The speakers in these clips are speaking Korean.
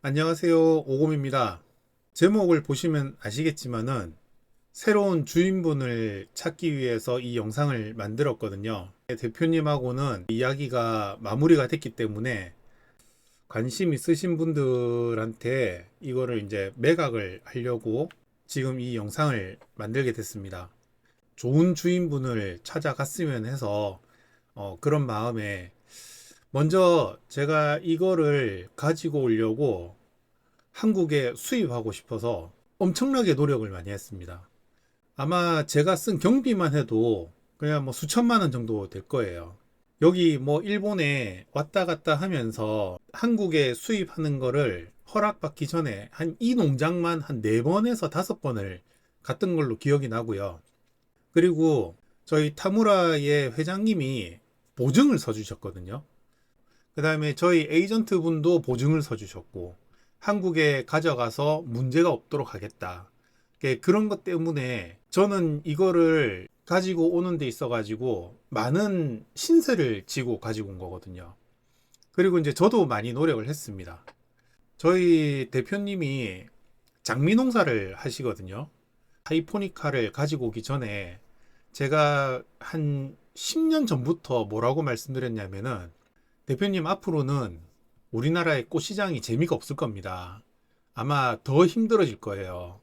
안녕하세요. 오곰입니다. 제목을 보시면 아시겠지만은 새로운 주인분을 찾기 위해서 이 영상을 만들었거든요. 대표님하고는 이야기가 마무리가 됐기 때문에 관심 있으신 분들한테 이거를 이제 매각을 하려고 지금 이 영상을 만들게 됐습니다. 좋은 주인분을 찾아갔으면 해서 어, 그런 마음에 먼저 제가 이거를 가지고 오려고 한국에 수입하고 싶어서 엄청나게 노력을 많이 했습니다. 아마 제가 쓴 경비만 해도 그냥 뭐 수천만 원 정도 될 거예요. 여기 뭐 일본에 왔다 갔다 하면서 한국에 수입하는 거를 허락받기 전에 한 이 농장만 한 네 번에서 다섯 번을 갔던 걸로 기억이 나고요. 그리고 저희 타무라의 회장님이 보증을 서주셨거든요. 그 다음에 저희 에이전트 분도 보증을 서주셨고, 한국에 가져가서 문제가 없도록 하겠다. 그- 그런 것 때문에 저는 이거를 가지고 오는 데 있어가지고 많은 신세를 지고 가지고 온 거거든요. 그리고 이제 저도 많이 노력을 했습니다. 저희 대표님이 장미 농사를 하시거든요. 하이포니카를 가지고 오기 전에 제가 한 10년 전부터 뭐라고 말씀드렸냐면은 대표님 앞으로는 우리나라의 꽃시장이 재미가 없을 겁니다. 아마 더 힘들어질 거예요.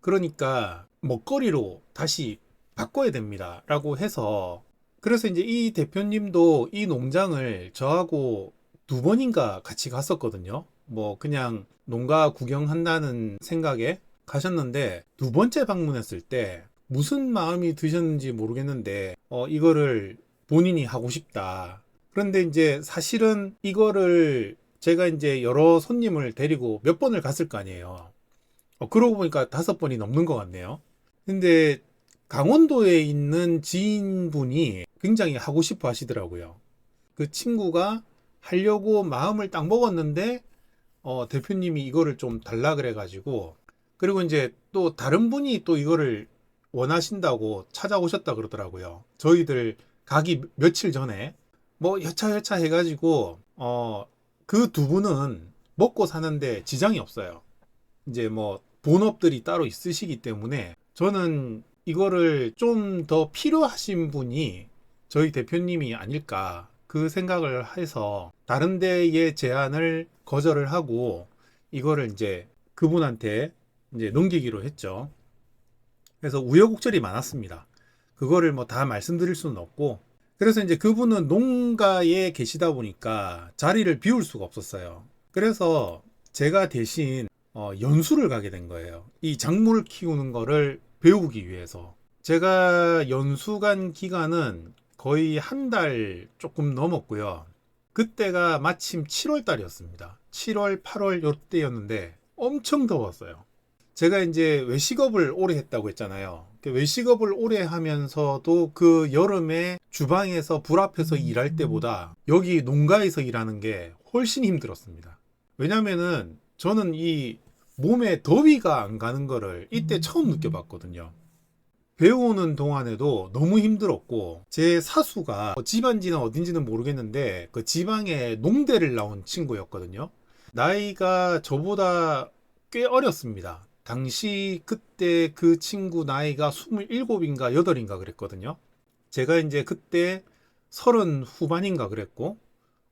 그러니까 먹거리로 다시 바꿔야 됩니다. 라고 해서 그래서 이제 이 대표님도 이 농장을 저하고 두 번인가 같이 갔었거든요. 뭐 그냥 농가 구경한다는 생각에 가셨는데 두 번째 방문했을 때 무슨 마음이 드셨는지 모르겠는데 어 이거를 본인이 하고 싶다. 그런데 이제 사실은 이거를 제가 이제 여러 손님을 데리고 몇 번을 갔을 거 아니에요. 어, 그러고 보니까 다섯 번이 넘는 것 같네요. 근데 강원도에 있는 지인분이 굉장히 하고 싶어 하시더라고요. 그 친구가 하려고 마음을 딱 먹었는데, 어, 대표님이 이거를 좀 달라 그래가지고, 그리고 이제 또 다른 분이 또 이거를 원하신다고 찾아오셨다 그러더라고요. 저희들 가기 며칠 전에, 뭐 여차여차 해가지고, 어, 그 두 분은 먹고 사는데 지장이 없어요. 이제 뭐 본업들이 따로 있으시기 때문에 저는 이거를 좀 더 필요하신 분이 저희 대표님이 아닐까 그 생각을 해서 다른 데의 제안을 거절을 하고 이거를 이제 그분한테 이제 넘기기로 했죠. 그래서 우여곡절이 많았습니다. 그거를 뭐 다 말씀드릴 수는 없고 그래서 이제 그분은 농가에 계시다 보니까 자리를 비울 수가 없었어요. 그래서 제가 대신 어, 연수를 가게 된 거예요. 이 작물을 키우는 거를 배우기 위해서. 제가 연수 간 기간은 거의 한 달 조금 넘었고요. 그때가 마침 7월 달이었습니다. 7월, 8월 요때였는데 엄청 더웠어요. 제가 이제 외식업을 오래 했다고 했잖아요. 그 외식업을 오래 하면서도 그 여름에 주방에서 불 앞에서 일할 때보다 여기 농가에서 일하는 게 훨씬 힘들었습니다. 왜냐면은 저는 이 몸에 더위가 안 가는 거를 이때 처음 느껴봤거든요. 배우는 동안에도 너무 힘들었고 제 사수가 집안지는 어딘지는 모르겠는데 그 지방에 농대를 나온 친구였거든요. 나이가 저보다 꽤 어렸습니다. 당시 그때 그 친구 나이가 27인가 8인가 그랬거든요. 제가 이제 그때 서른 후반인가 그랬고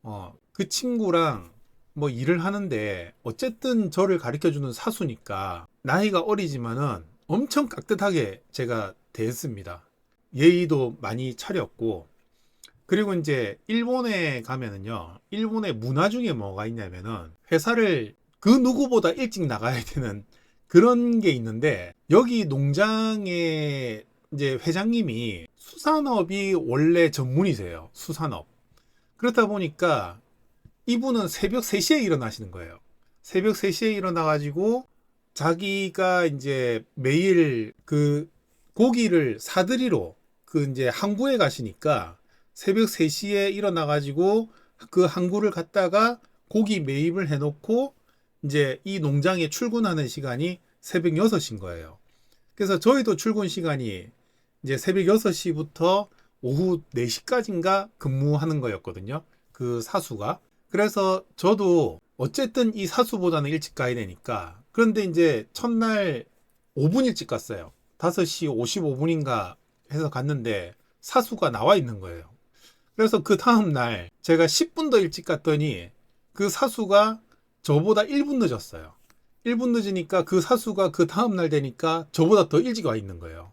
어, 그 친구랑 뭐 일을 하는데 어쨌든 저를 가르쳐 주는 사수니까 나이가 어리지만은 엄청 깍듯하게 제가 대했습니다. 예의도 많이 차렸고 그리고 이제 일본에 가면은요. 일본의 문화 중에 뭐가 있냐면은 회사를 그 누구보다 일찍 나가야 되는 그런 게 있는데 여기 농장의 이제 회장님이 수산업이 원래 전문이세요. 수산업. 그렇다 보니까 이분은 새벽 3시에 일어나시는 거예요. 새벽 3시에 일어나 가지고 자기가 이제 매일 그 고기를 사들이러 그 이제 항구에 가시니까 새벽 3시에 일어나 가지고 그 항구를 갔다가 고기 매입을 해 놓고 이제 이 농장에 출근하는 시간이 새벽 6시인 거예요. 그래서 저희도 출근 시간이 이제 새벽 6시부터 오후 4시까지인가 근무하는 거였거든요. 그 사수가. 그래서 저도 어쨌든 이 사수보다는 일찍 가야 되니까. 그런데 이제 첫날 5분 일찍 갔어요. 5시 55분인가 해서 갔는데 사수가 나와 있는 거예요. 그래서 그 다음날 제가 10분 더 일찍 갔더니 그 사수가 저보다 1분 늦었어요. 1분 늦으니까 그 사수가 그 다음날 되니까 저보다 더 일찍 와 있는 거예요.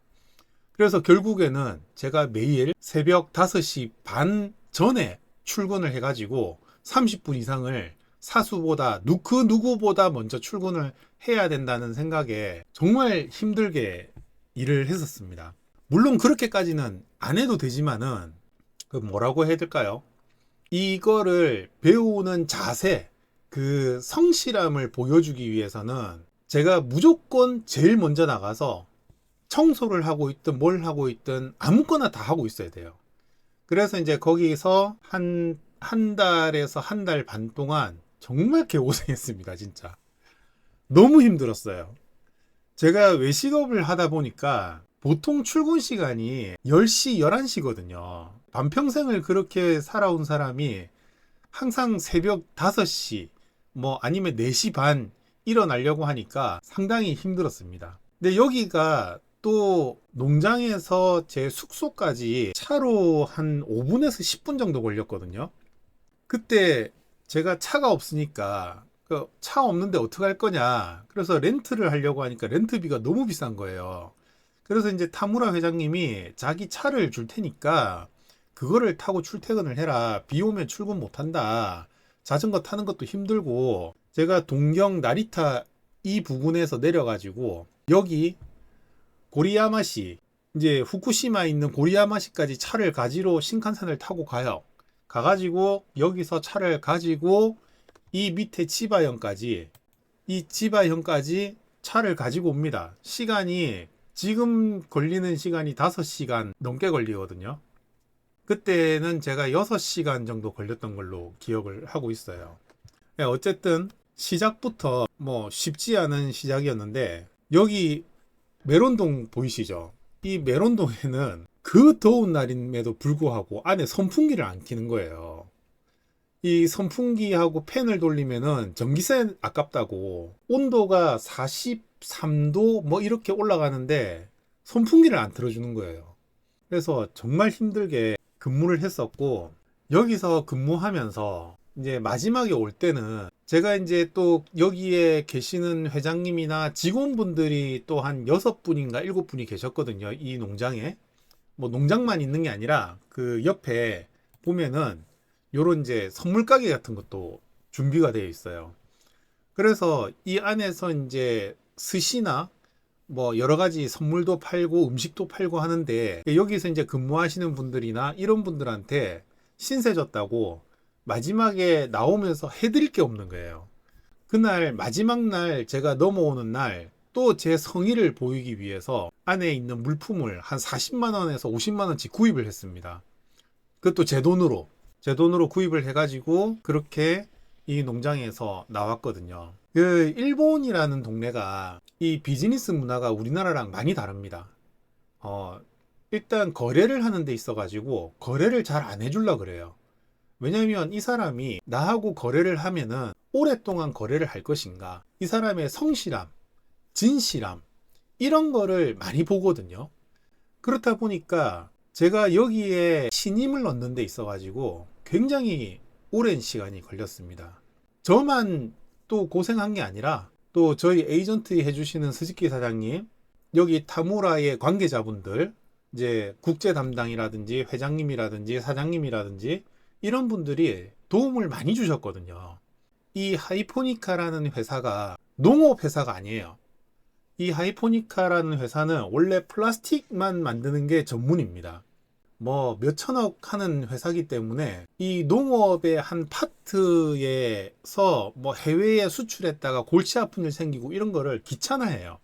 그래서 결국에는 제가 매일 새벽 5시 반 전에 출근을 해가지고 30분 이상을 사수보다 누, 그 누구보다 먼저 출근을 해야 된다는 생각에 정말 힘들게 일을 했었습니다. 물론 그렇게까지는 안 해도 되지만은 그 뭐라고 해야 될까요? 이거를 배우는 자세, 그 성실함을 보여주기 위해서는 제가 무조건 제일 먼저 나가서 청소를 하고 있든 뭘 하고 있든 아무거나 다 하고 있어야 돼요. 그래서 이제 거기서 한, 한 달에서 한 달 반 동안 정말 개고생했습니다, 진짜. 너무 힘들었어요. 제가 외식업을 하다 보니까 보통 출근 시간이 10시, 11시거든요. 반평생을 그렇게 살아온 사람이 항상 새벽 5시, 뭐 아니면 4시 반 일어나려고 하니까 상당히 힘들었습니다. 근데 여기가 또 농장에서 제 숙소까지 차로 한 5분에서 10분 정도 걸렸거든요. 그때 제가 차가 없으니까 그차 없는데 어떻게 할 거냐. 그래서 렌트를 하려고 하니까 렌트비가 너무 비싼 거예요. 그래서 이제 타무라 회장님이 자기 차를 줄 테니까 그거를 타고 출퇴근을 해라. 비 오면 출근 못 한다. 자전거 타는 것도 힘들고 제가 동경 나리타 이 부근에서 내려가지고 여기 고리야마시 이제 후쿠시마 있는 고리야마시까지 차를 가지러 신칸센을 타고 가요. 가가지고 여기서 차를 가지고 이 밑에 치바현까지 이 치바현까지 차를 가지고 옵니다. 시간이 지금 걸리는 시간이 5시간 넘게 걸리거든요. 그때는 제가 6시간 정도 걸렸던 걸로 기억을 하고 있어요. 네, 어쨌든 시작부터 뭐 쉽지 않은 시작이었는데 여기 메론동 보이시죠? 이 메론동에는 그 더운 날임에도 불구하고 안에 선풍기를 안 키는 거예요. 이 선풍기하고 팬을 돌리면은 전기세 아깝다고 온도가 43도 뭐 이렇게 올라가는데 선풍기를 안 틀어주는 거예요. 그래서 정말 힘들게 근무를 했었고 여기서 근무하면서 이제 마지막에 올 때는 제가 이제 또 여기에 계시는 회장님이나 직원분들이 또 한 여섯 분인가 일곱 분이 계셨거든요. 이 농장에. 뭐 농장만 있는 게 아니라 그 옆에 보면은 요런 이제 선물 가게 같은 것도 준비가 되어 있어요. 그래서 이 안에서 이제 스시나 뭐 여러 가지 선물도 팔고 음식도 팔고 하는데 여기서 이제 근무하시는 분들이나 이런 분들한테 신세 졌다고 마지막에 나오면서 해드릴 게 없는 거예요. 그날 마지막 날 제가 넘어오는 날 또 제 성의를 보이기 위해서 안에 있는 물품을 한 40만 원에서 50만 원씩 구입을 했습니다. 그것도 제 돈으로 제 돈으로 구입을 해가지고 그렇게 이 농장에서 나왔거든요. 그 일본이라는 동네가 이 비즈니스 문화가 우리나라랑 많이 다릅니다. 어, 일단 거래를 하는 데 있어 가지고 거래를 잘 안 해줄라 그래요. 왜냐면 이 사람이 나하고 거래를 하면은 오랫동안 거래를 할 것인가. 이 사람의 성실함, 진실함, 이런 거를 많이 보거든요. 그렇다 보니까 제가 여기에 신임을 얻는 데 있어 가지고 굉장히 오랜 시간이 걸렸습니다. 저만 또 고생한 게 아니라 또 저희 에이전트 해주시는 스즈키 사장님, 여기 타무라의 관계자분들, 이제 국제 담당이라든지 회장님이라든지 사장님이라든지 이런 분들이 도움을 많이 주셨거든요. 이 하이포니카라는 회사가 농업 회사가 아니에요. 이 하이포니카라는 회사는 원래 플라스틱만 만드는 게 전문입니다. 뭐 몇천억 하는 회사기 때문에 이 농업의 한 파트에서 뭐 해외에 수출했다가 골치 아픈 일 생기고 이런 거를 귀찮아해요.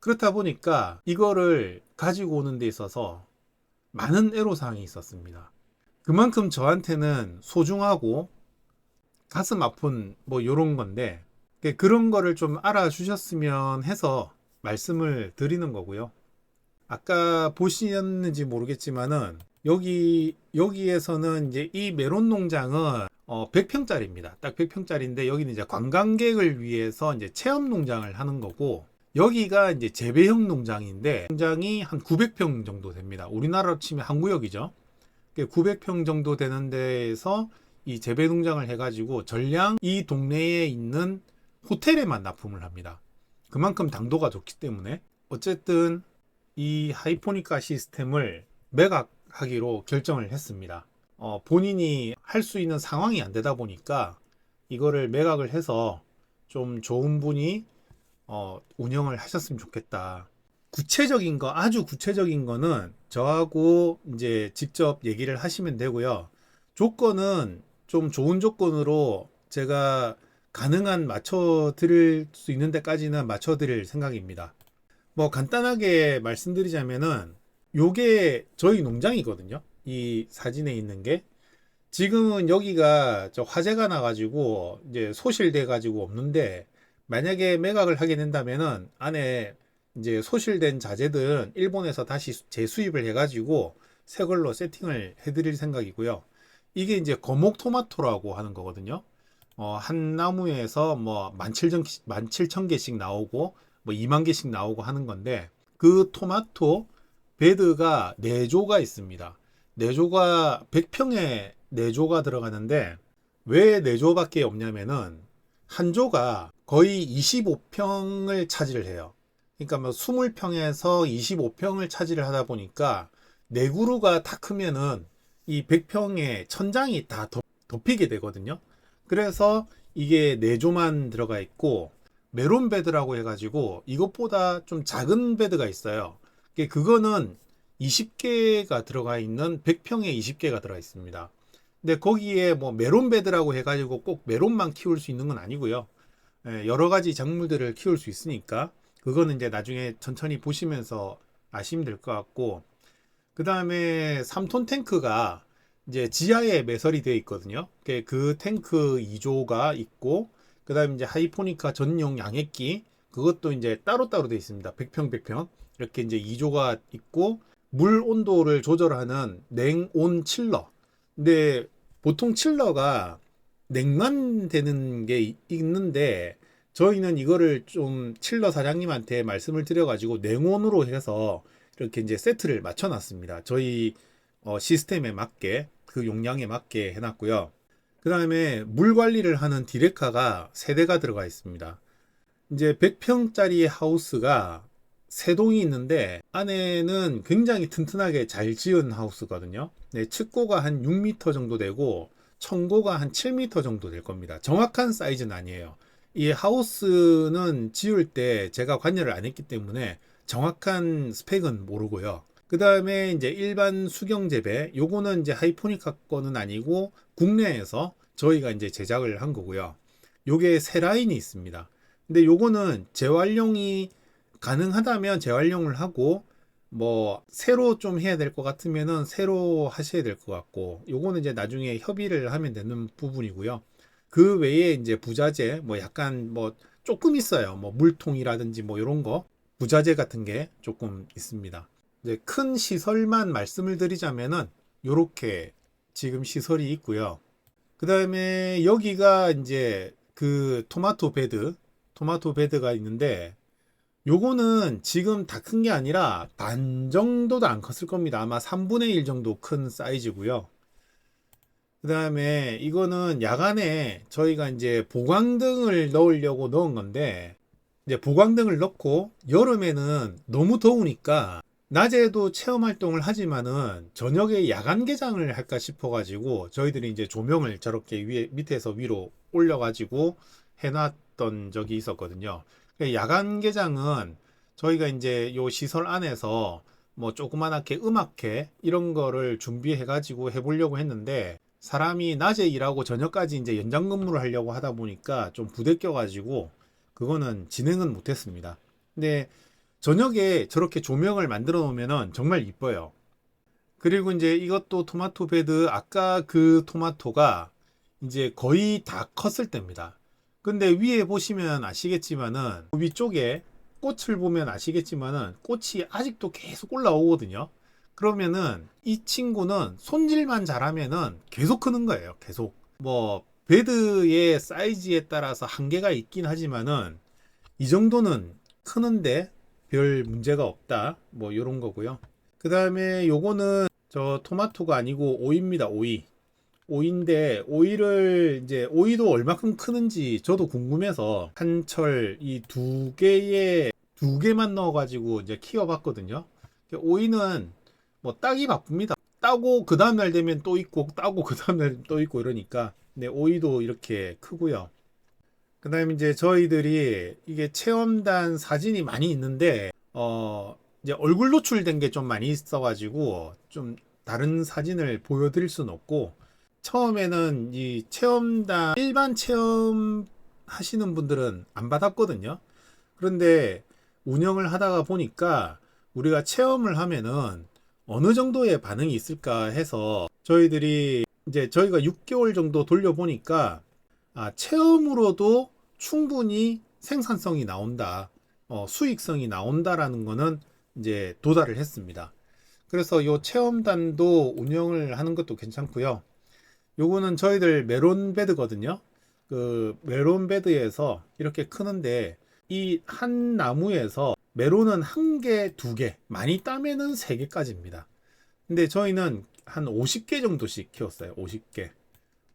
그렇다 보니까 이거를 가지고 오는 데 있어서 많은 애로사항이 있었습니다. 그만큼 저한테는 소중하고 가슴 아픈 뭐 요런 건데 그런 거를 좀 알아주셨으면 해서 말씀을 드리는 거고요. 아까 보셨는지 모르겠지만은 여기 여기에서는 이제 이 메론 농장은 어, 100평짜리입니다. 딱 100평짜리인데 여기는 이제 관광객을 위해서 이제 체험 농장을 하는 거고 여기가 이제 재배형 농장인데 농장이 한 900평 정도 됩니다. 우리나라로 치면 한 구역이죠. 900평 정도 되는 데에서 이 재배 농장을 해가지고 전량 이 동네에 있는 호텔에만 납품을 합니다. 그만큼 당도가 좋기 때문에 어쨌든 이 하이포니카 시스템을 매각하기로 결정을 했습니다. 어, 본인이 할 수 있는 상황이 안 되다 보니까 이거를 매각을 해서 좀 좋은 분이 어, 운영을 하셨으면 좋겠다. 구체적인 거, 아주 구체적인 거는 저하고 이제 직접 얘기를 하시면 되고요. 조건은 좀 좋은 조건으로 제가 가능한 맞춰 드릴 수 있는 데까지는 맞춰 드릴 생각입니다. 뭐 간단하게 말씀드리자면은 요게 저희 농장이거든요. 이 사진에 있는 게 지금은 여기가 저 화재가 나가지고 이제 소실돼 가지고 없는데 만약에 매각을 하게 된다면은 안에 이제 소실된 자재들은 일본에서 다시 재수입을 해가지고 새 걸로 세팅을 해드릴 생각이고요. 이게 이제 거목 토마토라고 하는 거거든요. 어, 한 나무에서 뭐 17,000, 17,000개씩 나오고 뭐 2만 개씩 나오고 하는 건데 그 토마토 베드가 4조가 있습니다. 4조가 100평에 4조가 들어가는데 왜 4조밖에 없냐면은 한 조가 거의 25평을 차지를 해요. 그러니까 뭐 20평에서 25평을 차지를 하다 보니까 네 그루가 다 크면은 이 100평의 천장이 다 덮, 덮이게 되거든요. 그래서 이게 4조만 들어가 있고 메론 베드라고 해가지고 이것보다 좀 작은 베드가 있어요. 그거는 20개가 들어가 있는 100평에 20개가 들어가 있습니다. 근데 거기에 뭐 메론 베드라고 해가지고 꼭 메론만 키울 수 있는 건 아니고요. 예, 여러 가지 작물들을 키울 수 있으니까 그거는 이제 나중에 천천히 보시면서 아시면 될 것 같고 그 다음에 3톤 탱크가 이제 지하에 매설이 되어 있거든요. 그, 그 탱크 2조가 있고 그 다음에 이제 하이포니카 전용 양액기 그것도 이제 따로따로 되어 있습니다. 100평 100평 이렇게 이제 2조가 있고 물 온도를 조절하는 냉온 칠러. 근데 보통 칠러가 냉만 되는 게 이- 있는데 저희는 이거를 좀 칠러 사장님한테 말씀을 드려가지고 냉온으로 해서 이렇게 이제 세트를 맞춰놨습니다. 저희 어, 시스템에 맞게 그 용량에 맞게 해놨고요. 그 다음에 물 관리를 하는 디레카가 세 대가 들어가 있습니다. 이제 100평짜리 하우스가 세 동이 있는데 안에는 굉장히 튼튼하게 잘 지은 하우스거든요. 네, 측고가 한 6m 정도 되고 청고가 한 7m 정도 될 겁니다. 정확한 사이즈는 아니에요. 이 하우스는 지을 때 제가 관여를 안 했기 때문에 정확한 스펙은 모르고요. 그 다음에 이제 일반 수경 재배, 요거는 이제 하이포니카 거는 아니고 국내에서 저희가 이제 제작을 한 거고요. 요게 세 라인이 있습니다. 근데 요거는 재활용이 가능하다면 재활용을 하고 뭐 새로 좀 해야 될 것 같으면은 새로 하셔야 될 것 같고 요거는 이제 나중에 협의를 하면 되는 부분이고요. 그 외에 이제 부자재 뭐 약간 뭐 조금 있어요. 뭐 물통이라든지 뭐 이런 거 부자재 같은 게 조금 있습니다. 이제 큰 시설만 말씀을 드리자면은 요렇게 지금 시설이 있고요. 그 다음에 여기가 이제 그 토마토 베드, 토마토 베드가 있는데 요거는 지금 다 큰 게 아니라 반 정도도 안 컸을 겁니다. 아마 3분의 1 정도 큰 사이즈고요. 그 다음에 이거는 야간에 저희가 이제 보광등을 넣으려고 넣은 건데 이제 보광등을 넣고 여름에는 너무 더우니까 낮에도 체험 활동을 하지만은 저녁에 야간 개장을 할까 싶어 가지고 저희들이 이제 조명을 저렇게 위에 밑에서 위로 올려 가지고 해 놨던 적이 있었거든요. 그 야간 개장은 저희가 이제 요 시설 안에서 뭐 조그만하게 음악회 이런 거를 준비해 가지고 해 보려고 했는데 사람이 낮에 일하고 저녁까지 이제 연장 근무를 하려고 하다 보니까 좀 부대껴 가지고 그거는 진행은 못 했습니다. 근데 저녁에 저렇게 조명을 만들어 놓으면은 정말 이뻐요. 그리고 이제 이것도 토마토 베드 아까 그 토마토가 이제 거의 다 컸을 때입니다. 근데 위에 보시면 아시겠지만은 위쪽에 꽃을 보면 아시겠지만은 꽃이 아직도 계속 올라오거든요. 그러면은 이 친구는 손질만 잘하면은 계속 크는 거예요. 계속. 뭐 베드의 사이즈에 따라서 한계가 있긴 하지만은 이 정도는 크는데 별 문제가 없다. 뭐 이런 거고요. 그 다음에 요거는 저 토마토가 아니고 오이입니다. 오이. 오이인데 오이를 이제 오이도 얼마큼 크는지 저도 궁금해서 한철 이 두 개에 두 개만 넣어 가지고 이제 키워봤거든요. 오이는 뭐 따기 바쁩니다. 따고 그 다음 날 되면 또 있고 따고 그 다음 날 또 있고 이러니까 네 오이도 이렇게 크고요. 그 다음에 이제 저희들이 이게 체험단 사진이 많이 있는데 어 이제 얼굴 노출된 게 좀 많이 있어가지고 좀 다른 사진을 보여드릴 수는 없고 처음에는 이 체험단 일반 체험 하시는 분들은 안 받았거든요. 그런데 운영을 하다가 보니까 우리가 체험을 하면은 어느 정도의 반응이 있을까 해서 저희들이 이제 저희가 6개월 정도 돌려보니까 아, 체험으로도 충분히 생산성이 나온다, 어, 수익성이 나온다라는 거는 이제 도달을 했습니다. 그래서 요 체험단도 운영을 하는 것도 괜찮고요. 요거는 저희들 메론 베드거든요. 그 메론 베드에서 이렇게 크는데 이 한 나무에서 메론은 한 개, 두 개, 많이 따면은 세 개까지입니다. 근데 저희는 한 50개 정도씩 키웠어요. 50개.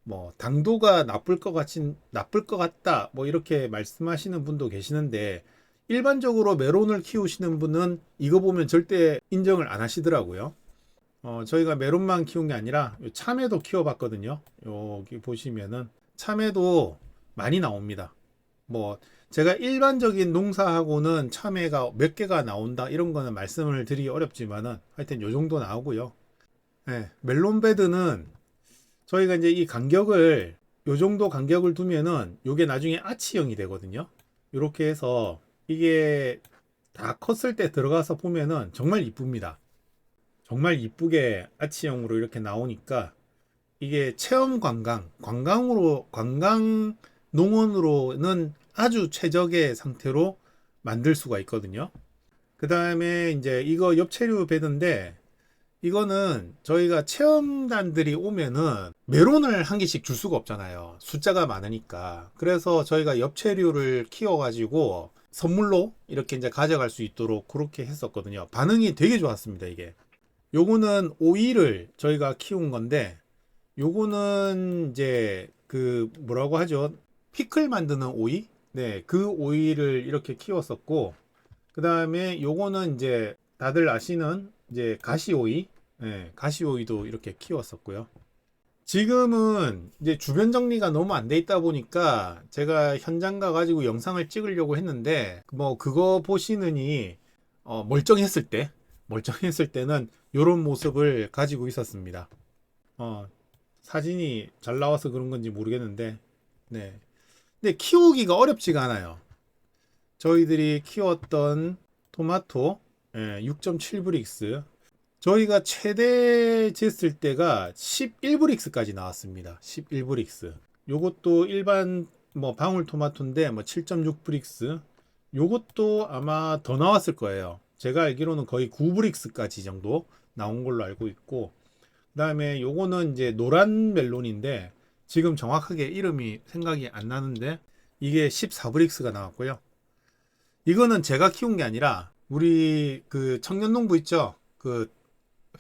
뭐 당도가 나쁠 것 같진 나쁠 것 같다. 뭐 이렇게 말씀하시는 분도 계시는데 일반적으로 메론을 키우시는 분은 이거 보면 절대 인정을 안 하시더라고요. 어, 저희가 메론만 키운 게 아니라 요 참외도 키워봤거든요. 여기 보시면은 참외도 많이 나옵니다. 뭐 제가 일반적인 농사하고는 참외가 몇 개가 나온다 이런 거는 말씀을 드리기 어렵지만은 하여튼 요 정도 나오고요. 네, 멜론 베드는 저희가 이제 이 간격을 요 정도 간격을 두면은 요게 나중에 아치형이 되거든요. 이렇게 해서 이게 다 컸을 때 들어가서 보면은 정말 이쁩니다. 정말 이쁘게 아치형으로 이렇게 나오니까 이게 체험 관광, 관광으로 관광 농원으로는 아주 최적의 상태로 만들 수가 있거든요. 그 다음에 이제 이거 엽채류 베드인데 이거는 저희가 체험단들이 오면은 메론을 한 개씩 줄 수가 없잖아요. 숫자가 많으니까. 그래서 저희가 엽채류를 키워가지고 선물로 이렇게 이제 가져갈 수 있도록 그렇게 했었거든요. 반응이 되게 좋았습니다, 이게. 요거는 오이를 저희가 키운 건데, 요거는 이제 그 뭐라고 하죠? 피클 만드는 오이? 네, 그 오이를 이렇게 키웠었고, 그 다음에 요거는 이제 다들 아시는 이제 가시오이, 네, 가시오이도 이렇게 키웠었고요. 지금은 이제 주변 정리가 너무 안 돼 있다 보니까 제가 현장 가가지고 영상을 찍으려고 했는데 뭐 그거 보시느니 어, 멀쩡했을 때 멀쩡했을 때는 이런 모습을 가지고 있었습니다. 어, 사진이 잘 나와서 그런 건지 모르겠는데 네. 근데 키우기가 어렵지가 않아요. 저희들이 키웠던 토마토 예, 6.7 브릭스 저희가 최대 쟀을 때가 11브릭스까지 나왔습니다. 11브릭스. 요것도 일반 뭐 방울토마토인데 뭐 7.6브릭스. 요것도 아마 더 나왔을 거예요. 제가 알기로는 거의 9브릭스까지 정도 나온 걸로 알고 있고 그다음에 요거는 이제 노란 멜론인데 지금 정확하게 이름이 생각이 안 나는데 이게 14브릭스가 나왔고요. 이거는 제가 키운 게 아니라 우리 그 청년농부 있죠? 그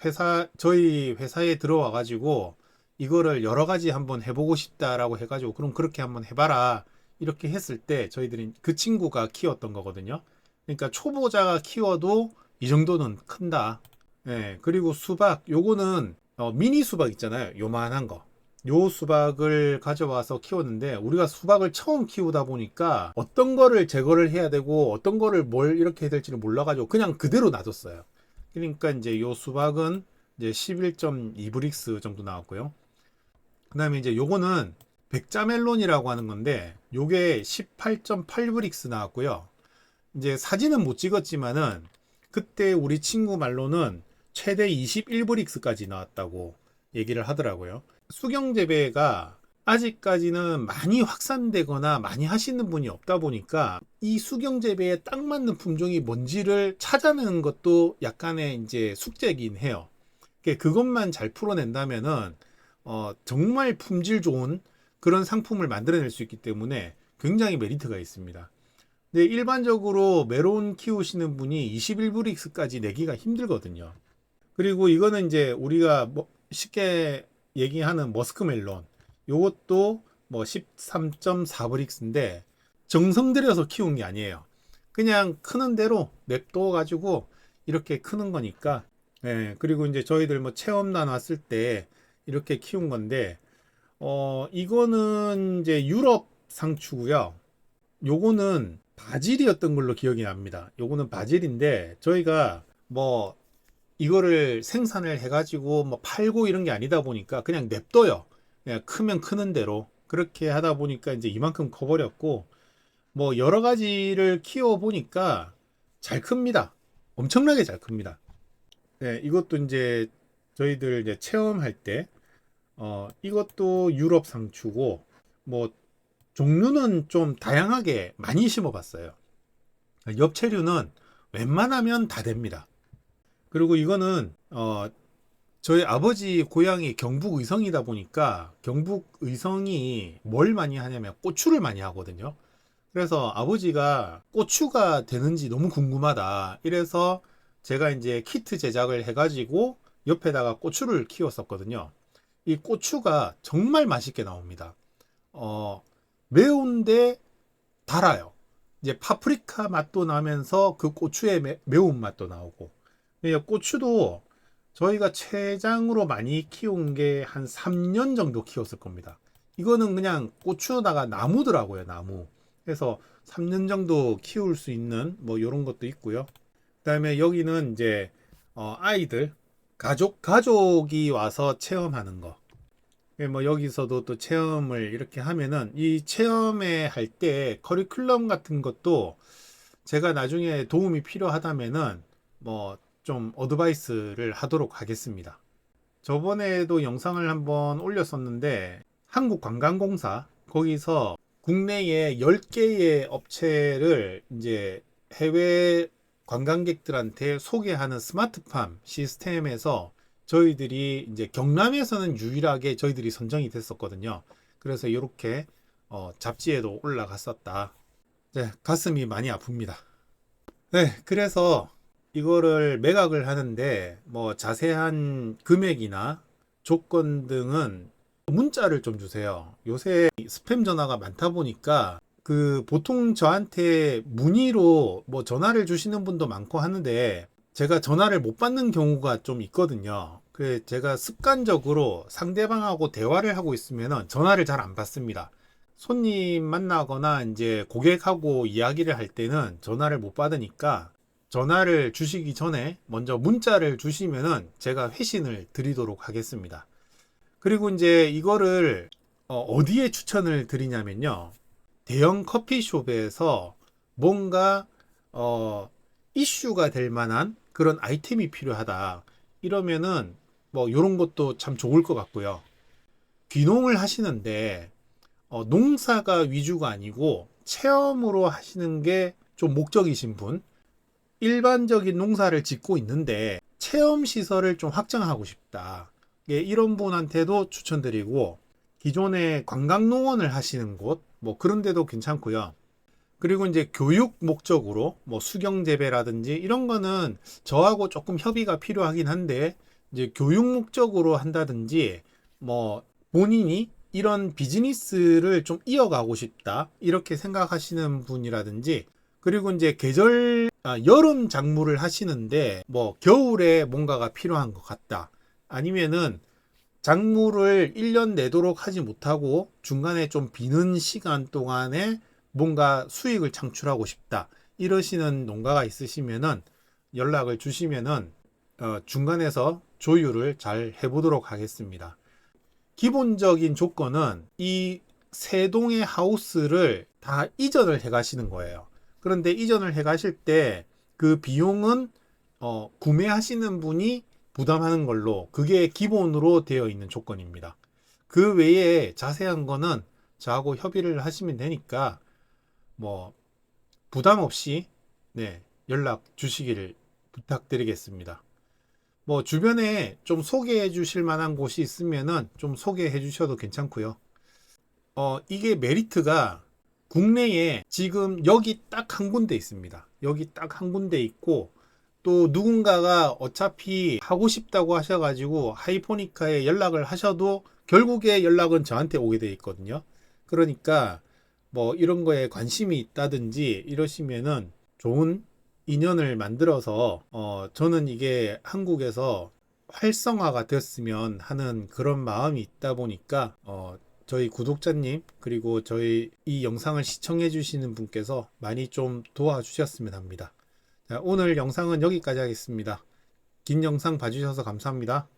회사 저희 회사에 들어와 가지고 이거를 여러 가지 한번 해보고 싶다라고 해가지고 그럼 그렇게 한번 해봐라 이렇게 했을 때 저희들이 그 친구가 키웠던 거거든요. 그러니까 초보자가 키워도 이 정도는 큰다. 예, 그리고 수박 요거는 어, 미니 수박 있잖아요. 요만한 거. 요 수박을 가져와서 키웠는데 우리가 수박을 처음 키우다 보니까 어떤 거를 제거를 해야 되고 어떤 거를 뭘 이렇게 해야 될지를 몰라가지고 그냥 그대로 놔뒀어요. 그러니까 이제 요 수박은 이제 11.2 브릭스 정도 나왔고요. 그 다음에 이제 요거는 백자멜론이라고 하는 건데 요게 18.8 브릭스 나왔고요. 이제 사진은 못 찍었지만은 그때 우리 친구 말로는 최대 21브릭스까지 나왔다고 얘기를 하더라고요. 수경재배가 아직까지는 많이 확산되거나 많이 하시는 분이 없다 보니까 이 수경 재배에 딱 맞는 품종이 뭔지를 찾아내는 것도 약간의 이제 숙제긴 해요. 그것만 잘 풀어낸다면은 어, 정말 품질 좋은 그런 상품을 만들어낼 수 있기 때문에 굉장히 메리트가 있습니다. 근데 일반적으로 메론 키우시는 분이 21브릭스까지 내기가 힘들거든요. 그리고 이거는 이제 우리가 뭐 쉽게 얘기하는 머스크 멜론 요것도 뭐 13.4브릭스인데 정성 들여서 키운 게 아니에요. 그냥 크는 대로 냅둬 가지고 이렇게 크는 거니까 예, 그리고 이제 저희들 뭐 체험단 왔을 때 이렇게 키운 건데 어 이거는 이제 유럽 상추고요. 요거는 바질이었던 걸로 기억이 납니다. 요거는 바질인데 저희가 뭐 이거를 생산을 해가지고 뭐 팔고 이런 게 아니다 보니까 그냥 냅둬요. 그냥 크면 크는 대로 그렇게 하다 보니까 이제 이만큼 커버렸고 뭐 여러 가지를 키워 보니까 잘 큽니다. 엄청나게 잘 큽니다. 네, 이것도 이제 저희들 이제 체험할 때 어, 이것도 유럽 상추고 뭐 종류는 좀 다양하게 많이 심어봤어요. 엽채류는 웬만하면 다 됩니다. 그리고 이거는 어, 저희 아버지 고향이 경북 의성이다 보니까 경북 의성이 뭘 많이 하냐면 고추를 많이 하거든요. 그래서 아버지가 고추가 되는지 너무 궁금하다. 이래서 제가 이제 키트 제작을 해가지고 옆에다가 고추를 키웠었거든요. 이 고추가 정말 맛있게 나옵니다. 어, 매운데 달아요. 이제 파프리카 맛도 나면서 그 고추의 매, 매운 맛도 나오고. 이 고추도 저희가 최장으로 많이 키운 게 한 3년 정도 키웠을 겁니다. 이거는 그냥 고추다가 나무더라고요, 나무. 그래서 3년 정도 키울 수 있는 뭐 이런 것도 있고요. 그다음에 여기는 이제 어, 아이들 가족 가족이 와서 체험하는 거. 예, 뭐 여기서도 또 체험을 이렇게 하면은 이 체험에 할 때 커리큘럼 같은 것도 제가 나중에 도움이 필요하다면은 뭐 좀 어드바이스를 하도록 하겠습니다. 저번에도 영상을 한번 올렸었는데 한국관광공사 거기서 국내에 10개의 업체를 이제 해외 관광객들한테 소개하는 스마트팜 시스템에서 저희들이 이제 경남에서는 유일하게 저희들이 선정이 됐었거든요. 그래서 이렇게 어, 잡지에도 올라갔었다. 네, 가슴이 많이 아픕니다. 네, 그래서 이거를 매각을 하는데 뭐 자세한 금액이나 조건 등은 문자를 좀 주세요. 요새 스팸 전화가 많다 보니까 그 보통 저한테 문의로 뭐 전화를 주시는 분도 많고 하는데 제가 전화를 못 받는 경우가 좀 있거든요. 그 제가 습관적으로 상대방하고 대화를 하고 있으면 전화를 잘 안 받습니다. 손님 만나거나 이제 고객하고 이야기를 할 때는 전화를 못 받으니까 전화를 주시기 전에 먼저 문자를 주시면은 제가 회신을 드리도록 하겠습니다. 그리고 이제 이거를 어, 디에 추천을 드리냐면요. 대형 커피숍에서 뭔가 어, 이슈가 될 만한 그런 아이템이 필요하다. 이러면은 뭐 이런 것도 참 좋을 것 같고요. 귀농을 하시는데 어, 농사가 위주가 아니고 체험으로 하시는 게 좀 목적이신 분, 일반적인 농사를 짓고 있는데 체험 시설을 좀 확장하고 싶다. 예, 이런 분한테도 추천드리고 기존에 관광농원을 하시는 곳, 뭐 그런 데도 괜찮고요. 그리고 이제 교육 목적으로 뭐 수경 재배라든지 이런 거는 저하고 조금 협의가 필요하긴 한데 이제 교육 목적으로 한다든지 뭐 본인이 이런 비즈니스를 좀 이어가고 싶다 이렇게 생각하시는 분이라든지 그리고 이제 계절 아, 여름 작물을 하시는데 뭐 겨울에 뭔가가 필요한 것 같다 아니면은 작물을 1년 내도록 하지 못하고 중간에 좀 비는 시간 동안에 뭔가 수익을 창출하고 싶다 이러시는 농가가 있으시면은 연락을 주시면은 어, 중간에서 조율을 잘 해보도록 하겠습니다. 기본적인 조건은 이 세 동의 하우스를 다 이전을 해 가시는 거예요. 그런데 이전을 해 가실 때 그 비용은 어, 구매하시는 분이 부담하는 걸로 그게 기본으로 되어 있는 조건입니다. 그 외에 자세한 거는 저하고 협의를 하시면 되니까 뭐 부담 없이 네, 연락 주시기를 부탁드리겠습니다. 뭐 주변에 좀 소개해 주실 만한 곳이 있으면은 좀 소개해 주셔도 괜찮고요. 어, 이게 메리트가 국내에 지금 여기 딱 한 군데 있습니다. 여기 딱 한 군데 있고 또 누군가가 어차피 하고 싶다고 하셔가지고 하이포니카에 연락을 하셔도 결국에 연락은 저한테 오게 돼 있거든요. 그러니까 뭐 이런 거에 관심이 있다든지 이러시면은 좋은 인연을 만들어서 어 저는 이게 한국에서 활성화가 됐으면 하는 그런 마음이 있다 보니까 어 저희 구독자님 그리고 저희 이 영상을 시청해 주시는 분께서 많이 좀 도와주셨으면 합니다. 자, 오늘 영상은 여기까지 하겠습니다. 긴 영상 봐주셔서 감사합니다.